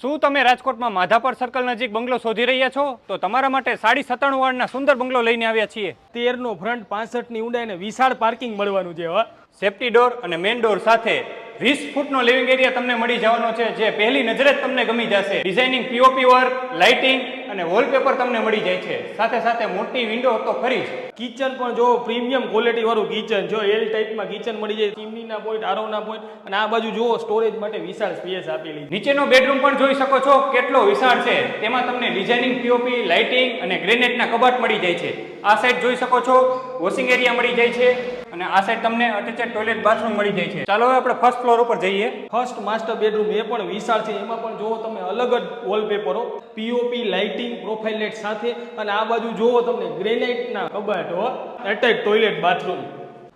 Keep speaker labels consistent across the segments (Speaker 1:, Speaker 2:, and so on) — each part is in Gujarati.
Speaker 1: શું તમે રાજકોટમાં માધાપર સર્કલ નજીક બંગલો શોધી રહ્યા છો? તો તમારા માટે સાડી સત્તાણું વાળના સુંદર બંગલો લઈને આવ્યા છીએ.
Speaker 2: તેરનો ફ્રન્ટ પાસઠની ઊંડાઈ વિશાળ પાર્કિંગ મળવાનું છે હો.
Speaker 1: સેફ્ટી ડોર અને મેઇન ડોર સાથે વીસ ફૂટનો લિવિંગ એરિયા તમને મળી જવાનો છે જે પહેલી નજરે જ તમને ગમી જશે. ડિઝાઇનિંગ પીઓપી વર્ક લાઇટિંગ અને વોલપેપર તમને મળી જાય છે. સાથે સાથે મોટી વિન્ડો તો ખરી જ.
Speaker 2: કિચન પણ જો પ્રીમિયમ ક્વોલિટી વાળું કિચન જો એલ ટાઈપમાં કિચન મળી જાય ચીમનીના પોઈન્ટ આરોના પોઈન્ટ અને આ બાજુ જુઓ સ્ટોરેજ માટે વિશાળ સ્પેસ આપેલી
Speaker 1: નીચેનો બેડરૂમ પણ જોઈ શકો છો કેટલો વિશાળ છે. તેમાં તમને ડિઝાઇનિંગ પીઓપી લાઇટિંગ અને ગ્રેનેટના કબાટ મળી જાય છે. આ સાઈડ જોઈ શકો છો વોશિંગ એરિયા મળી જાય છે. અને આ સાઈડ તમને અટેચેડ ટોયલેટ બાથરૂમ મળી જાય છે. ચાલો હવે આપણે ફર્સ્ટ ફ્લોર ઉપર જઈએ.
Speaker 2: ફર્સ્ટ માસ્ટર બેડરૂમ એ પણ વિશાળ છે. એમાં પણ જુઓ તમે અલગ જ વોલપેપરો પીઓપી લાઇટિંગ પ્રોફાઇલ લાઇટ સાથે. અને આ બાજુ જુઓ તમને ગ્રેનાઇટના કબાટ હો. Attach toilet bathroom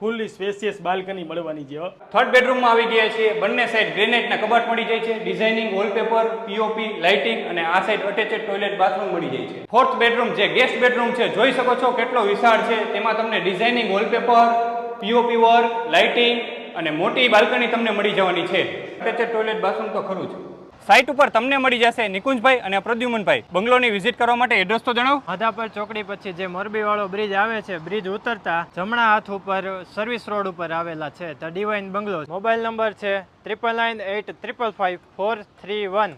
Speaker 2: fully spacious balcony મળવાની છે
Speaker 1: થર્ડ બેડરૂમમાં આવી ગયા છીએ. બંને સાઈડ ગ્રેનાઇટના કબાટ મળી જાય છે. ડિઝાઇનિંગ વોલપેપર પીઓપી લાઇટિંગ અને આ સાઈડ અટેચેડ ટોયલેટ બાથરૂમ મળી જાય છે. ફોર્થ બેડરૂમ જે ગેસ્ટ બેડરૂમ છે જોઈ શકો છો કેટલો વિશાળ છે. તેમાં તમને designing wallpaper POP work lighting અને મોટી બાલ્કની તમને મળી જવાની છે. અટેચેડ ટોયલેટ બાથરૂમ તો ખરું જ. સાઇટ ઉપર તમને મળી જશે નિકુંજભાઈ અને પ્રદ્યુમનભાઈ. બંગલોની વિઝિટ કરવા માટે એડ્રેસ તો જણાવો.
Speaker 3: માધાપર ચોકડી પછી જે મોરબી વાળો બ્રિજ આવે છે બ્રિજ ઉતરતા જમણા હાથ ઉપર સર્વિસ રોડ ઉપર આવેલા છે the divine bungalow. Mobile number છે triple nine eight triple five four three one